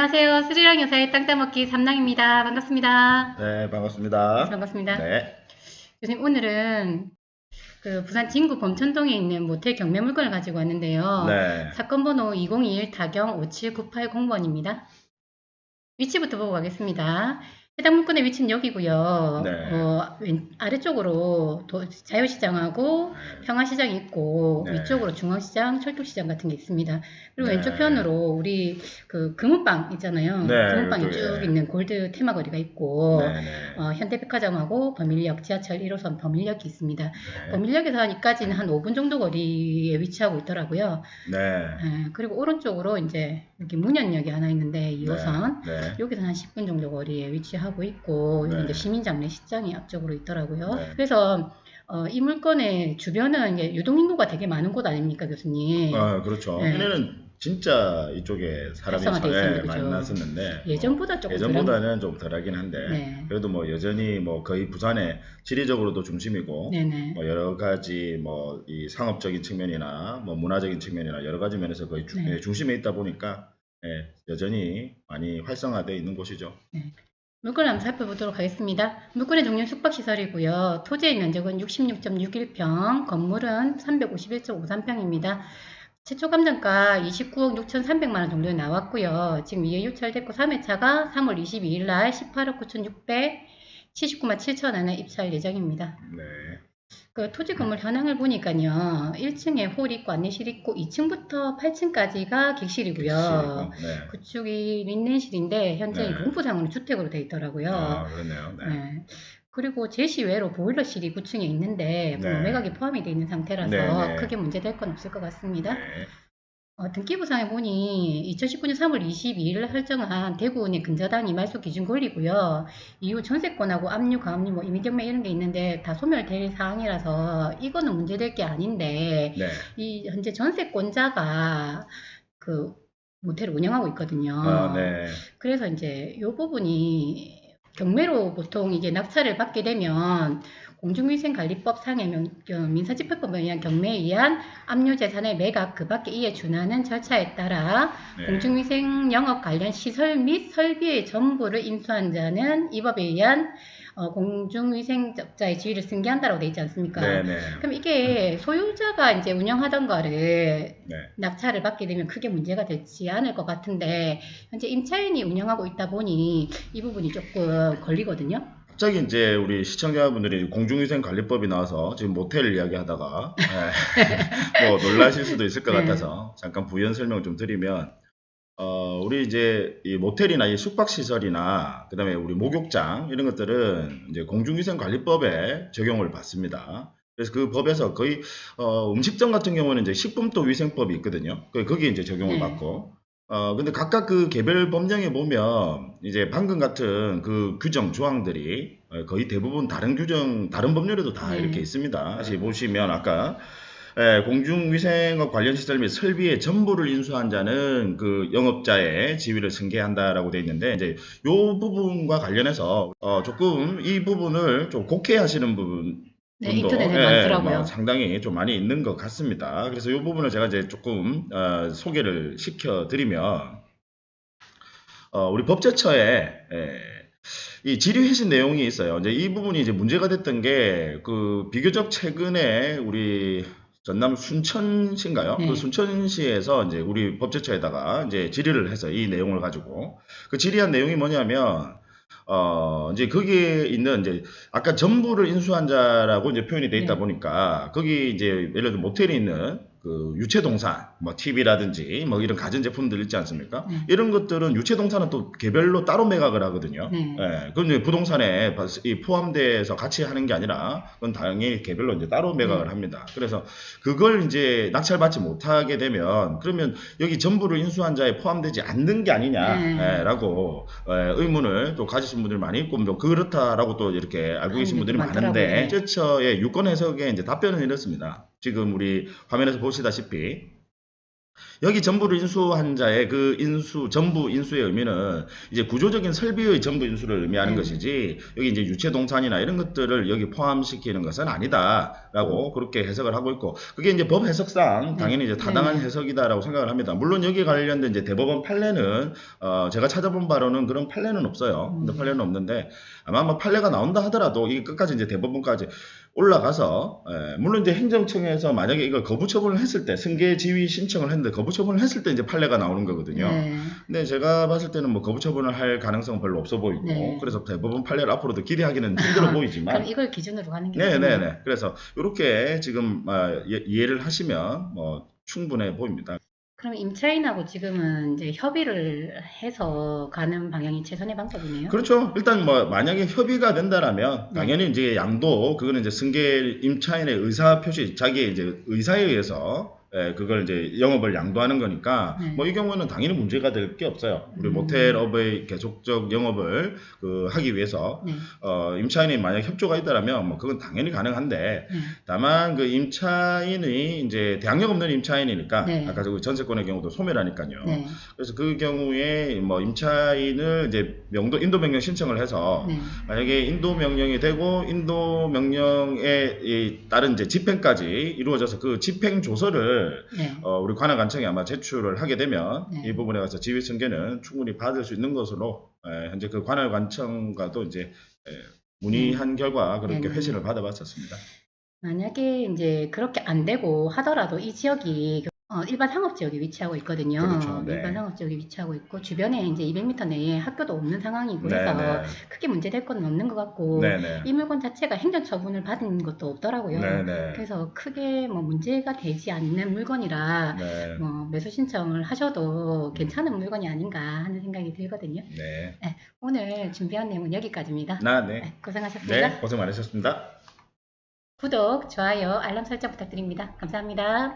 안녕하세요. 스리랑 여사의 땅 따먹기 삼랑입니다. 반갑습니다. 네, 반갑습니다. 반갑습니다. 네. 교수님, 오늘은 그 부산 진구 범천동에 있는 모텔 경매 물건을 가지고 왔는데요. 네. 사건 번호 2021 타경 57980번입니다. 위치부터 보고 가겠습니다. 해당 물건의 위치는 여기고요. 네. 어, 왼, 아래쪽으로 도- 자유시장하고 평화시장이 있고 네. 위쪽으로 중앙시장, 철도시장 같은 게 있습니다. 그리고 네. 왼쪽 편으로 우리 그 금은방 있잖아요. 네, 금은방이 이쪽에. 쭉 있는 골드 테마거리가 있고 네, 네. 어, 현대백화점하고 범일역, 지하철 1호선 범일역이 있습니다. 네. 범일역에서 하니까지는 한 5분 정도 거리에 위치하고 있더라고요. 네. 예, 그리고 오른쪽으로 이제 여기 문현역이 하나 있는데 2호선 네. 여기서 한 10분 정도 거리에 위치하고 있고 여기 네. 이제 시민장례식장이 앞쪽으로 있더라고요. 네. 그래서 어, 이 물건의 주변은 이제 유동인구가 되게 많은 곳 아닙니까 교수님? 아, 그렇죠. 네. 전에는 진짜 이쪽에 사람이 잘? 많았었는데 예전보다 조금 예전보다는 좀 덜하긴 한데 네. 그래도 뭐 여전히 뭐 거의 부산의 지리적으로도 중심이고 네네. 뭐 여러 가지 뭐 이 상업적인 측면이나 뭐 문화적인 측면이나 여러 가지 면에서 거의 주- 네. 예, 중심에 있다 보니까 예, 여전히 많이 활성화되어 있는 곳이죠. 물건을 한번 살펴보도록 하겠습니다. 물건의 종류 숙박시설이고요. 토지의 면적은 66.61평, 건물은 351.53평입니다. 최초 감정가 29억 6,300만원 정도 나왔고요. 지금 이해 유찰됐고 3회차가 3월 22일 날 18억 9,679만 7천원에 입찰 예정입니다. 네. 그 토지 건물 현황을 보니까요. 1층에 홀 있고 안내실 있고 2층부터 8층까지가 객실이고요. 네. 그쪽이 린넨실인데 현재 네. 문구상으로 주택으로 되어 있더라고요. 아, 그렇네요. 네. 네. 그리고 제시외로 보일러실이 9층에 있는데 뭐 네. 매각이 포함이 되어 있는 상태라서 네, 네. 크게 문제될 건 없을 것 같습니다. 네. 어, 등기부상에 보니 2019년 3월 22일 설정한 대구은행 근저당 이말소 기준 권리고요. 이후 전세권하고 압류, 가압류, 뭐 임의경매 이런 게 있는데 다 소멸될 사항이라서 이거는 문제될 게 아닌데 네. 이 현재 전세권자가 그 모텔을 운영하고 있거든요. 아, 네. 그래서 이제 이 부분이 경매로 보통 이게 낙찰을 받게 되면 공중위생관리법 상의 명- 그 민사집행법에 의한 경매에 의한 압류재산의 매각 그 밖에 이에 준하는 절차에 따라 네. 공중위생 영업 관련 시설 및 설비의 전부를 인수한 자는 이 법에 의한 어, 공중위생업자의 지위를 승계한다라고 돼 있지 않습니까? 네, 네. 그럼 이게 소유자가 이제 운영하던 거를 네. 낙찰을 받게 되면 크게 문제가 되지 않을 것 같은데 현재 임차인이 운영하고 있다 보니 이 부분이 조금 걸리거든요. 갑자기 이제 우리 시청자분들이 공중위생관리법이 나와서 지금 모텔 이야기하다가 네, 뭐 놀라실 수도 있을 것 네. 같아서 잠깐 부연 설명 좀 드리면 어, 우리 이제 이 모텔이나 이 숙박시설이나 그다음에 우리 목욕장 이런 것들은 이제 공중위생관리법에 적용을 받습니다. 그래서 그 법에서 거의 어, 음식점 같은 경우는 이제 식품도 위생법이 있거든요. 그- 거기에 이제 적용을 네. 받고 어, 근데 각각 그 개별 법령에 보면 이제 방금 같은 그 규정 조항들이 어, 거의 대부분 다른 규정, 다른 법률에도 다 네. 이렇게 있습니다. 다시 보시면 아까 예, 공중위생업 관련 시설 및 설비의 전부를 인수한 자는 그 영업자의 지위를 승계한다라고 돼 있는데 이제 요 부분과 관련해서 어, 조금 이 부분을 좀 곡해하시는 부분 네, 인터넷에 예, 많더라고요. 뭐 상당히 좀 많이 있는 것 같습니다. 그래서 이 부분을 제가 이제 조금 어, 소개를 시켜드리면 어, 우리 법제처에 예, 이 지리회신 내용이 있어요. 이제 이 부분이 이제 문제가 됐던 게 그 비교적 최근에 우리 전남 순천시인가요? 네. 그 순천시에서 이제 우리 법제처에다가 이제 질의를 해서 이 내용을 가지고 그 질의한 내용이 뭐냐면 어 이제 거기에 있는 이제 아까 전부를 인수한 자라고 이제 표현이 돼 있다 네. 보니까 거기 이제 예를 들어 모텔이 있는 그 유체동산 뭐 TV라든지 뭐 이런 가전제품들 있지 않습니까? 네. 이런 것들은 유체동산은 또 개별로 따로 매각을 하거든요. 네. 예, 그건 이제 부동산에 포함돼서 같이 하는 게 아니라 그건 당연히 개별로 이제 따로 매각을 네. 합니다. 그래서 그걸 이제 낙찰받지 못하게 되면 그러면 여기 전부를 인수한 자에 포함되지 않는 게 네. 아니냐라고 예, 의문을 또 가지신 분들이 많이 있고 뭐 그렇다라고 또 이렇게 알고 계신 아, 분들이. 많은데 네. 제처의 유권 해석에 이제 답변은 이렇습니다. 지금 우리 화면에서 보시다시피 여기 전부를 인수한 자의 그 인수, 전부 인수의 의미는 이제 구조적인 설비의 전부 인수를 의미하는 네. 것이지 여기 이제 유체 동산이나 이런 것들을 여기 포함시키는 것은 아니다라고 그렇게 해석을 하고 있고 그게 이제 법 해석상 당연히 이제 타당한 네. 해석이다라고 생각을 합니다. 물론 여기에 관련된 이제 대법원 판례는 어, 제가 찾아본 바로는 그런 판례는 없어요. 근데 음. 판례는 없는데 아마 뭐 판례가 나온다 하더라도 이게 끝까지 이제 대법원까지 올라가서 예, 물론 이제 행정청에서 만약에 이걸 거부 처분을 했을 때 승계 지위 신청을 했는데 거부 처분을 했을 때 이제 판례가 나오는 거거든요. 네. 근데 제가 봤을 때는 뭐 거부 처분을 할 가능성은 별로 없어 보이고 네. 그래서 대법원 판례를 앞으로도 기대하기는 힘들어 보이지만 그럼 이걸 기준으로 가는 게 네네네. 그래서 이렇게 지금 아, 예- 이해를 하시면 뭐 충분해 보입니다. 그럼 임차인하고 지금은 이제 협의를 해서 가는 방향이 최선의 방법이네요. 그렇죠. 일단 뭐 만약에 협의가 된다라면 네. 당연히 이제 양도 그거는 이제 승계 임차인의 의사 표시 자기의 이제 의사에 의해서 예, 그걸 이제 영업을 양도하는 거니까 네. 뭐이 경우는 당연히 문제가 될 게 없어요. 우리 음. 모텔업의 계속적 영업을 그 하기 위해서 네. 어, 임차인이 만약 협조가 있다라면 뭐 그건 당연히 가능한데 네. 다만 그 임차인이 이제 대항력 없는 임차인이니까 네. 아까 그 전세권의 경우도 소멸하니까요. 네. 그래서 그 경우에 뭐 임차인을 이제 명도 인도 명령 신청을 해서 네. 만약에 인도 명령이 되고 인도 명령에 이 따른 이제 집행까지 이루어져서 그 집행 조서를 네. 어, 우리 관할 관청에 아마 제출을 하게 되면 네. 이 부분에 가서 지위 승계는 충분히 받을 수 있는 것으로 에, 현재 그 관할 관청과도 이제 에, 문의한 결과 그렇게 네, 네. 회신을 받아봤었습니다. 만약에 이제 그렇게 안 되고 하더라도 이 지역이 어, 일반 상업 지역에 위치하고 있거든요. 그렇죠, 네. 일반 상업 지역에 위치하고 있고 주변에 이제 200m 내에 학교도 없는 상황이고 네, 해서 네. 크게 문제될 건 없는 것 같고 네네. 이 물건 자체가 행정 처분을 받은 것도 없더라고요. 네네. 그래서 크게 뭐 문제가 되지 않는 물건이라 네. 뭐 매수 신청을 하셔도 괜찮은 물건이 아닌가 하는 생각이 들거든요. 네. 오늘 준비한 내용은 여기까지입니다. 나, 네. 네, 고생하셨습니다. 네. 고생 많으셨습니다. 구독, 좋아요, 알람 설정 부탁드립니다. 감사합니다.